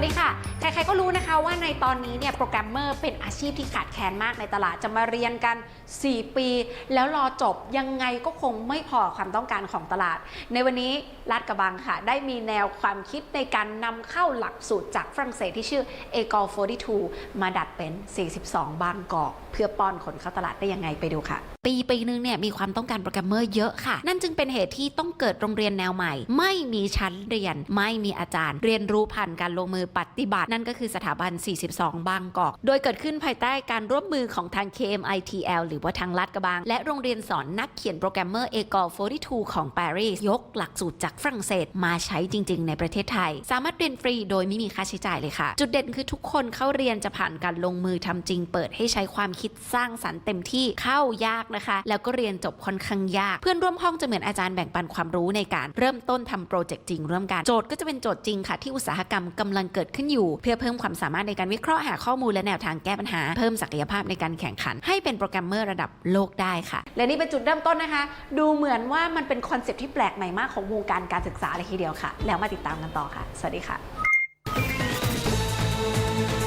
วัสดีค่ะ ใครๆก็รู้นะคะว่าในตอนนี้เนี่ยโปรแกรมเมอร์เป็นอาชีพที่ขาดแคลนมากในตลาดจะมาเรียนกัน 4 ปี แล้วรอจบยังไงก็คงไม่พอความต้องการของตลาด ในวันนี้ลาดกระบังค่ะ ได้มีแนวความคิดในการนำเข้าหลักสูตรจากฝรั่งเศสที่ชื่อ e c o 42 มาดัดเป็น 42 บางกอกเพื่อป้อนคนเข้าตลาดได้ยังไงไปดูค่ะ ปีปีนึงเนี่ยมีความต้องการโปรแกรมเมอร์เยอะค่ะ นั่นจึงเป็นเหตุที่ต้องเกิดโรงเรียนแนวใหม่ ไม่มีชั้นเรียน ไม่มีอาจารย์ เรียนรู้ผ่านการลงมือปฏิบัติ นั่นก็คือสถาบัน 42 บางกอก โดยเกิดขึ้นภายใต้การร่วมมือของทาง KMITL หรือว่าทางลัดกระบัง และโรงเรียนสอนนักเขียนโปรแกรมเมอร์ e g o 42 ของปารีสยกหลักสูตรจากฝรั่งเศสมาใช้จริง ๆ ในประเทศไทย สามารถเรียนฟรีโดยไม่มีค่าใช้จ่ายเลยค่ะ จุดเด่นคือทุกคนเข้าเรียนจะผ่านการลงมือทำจริง เปิดให้ใช้ความคิดสร้างสรรค์เต็มที่เข้ายากนะคะ แล้วก็เรียนจบค่อนข้างยาก เพื่อนร่วมห้องจะเหมือนอาจารย์แบ่งปันความรู้ในการเริ่มต้นทำโปรเจกต์จริงร่วมกันโจทย์ก็จะเป็นโจทย์จริงค่ะที่อุตสาหกรรมกำลังเกิดขึ้นอยู่ เพื่อเพิ่มความสามารถในการวิเคราะห์หาข้อมูลและแนวทางแก้ปัญหา เพิ่มศักยภาพในการแข่งขัน ให้เป็นโปรแกรมเมอร์ระดับโลกได้ค่ะ และนี่เป็นจุดเริ่มต้นนะคะ ดูเหมือนว่ามันเป็นคอนเซปต์ที่แปลกใหม่มากของวงการการศึกษาเลยทีเดียวค่ะ แล้วมาติดตามกันต่อค่ะ สวัสดีค่ะ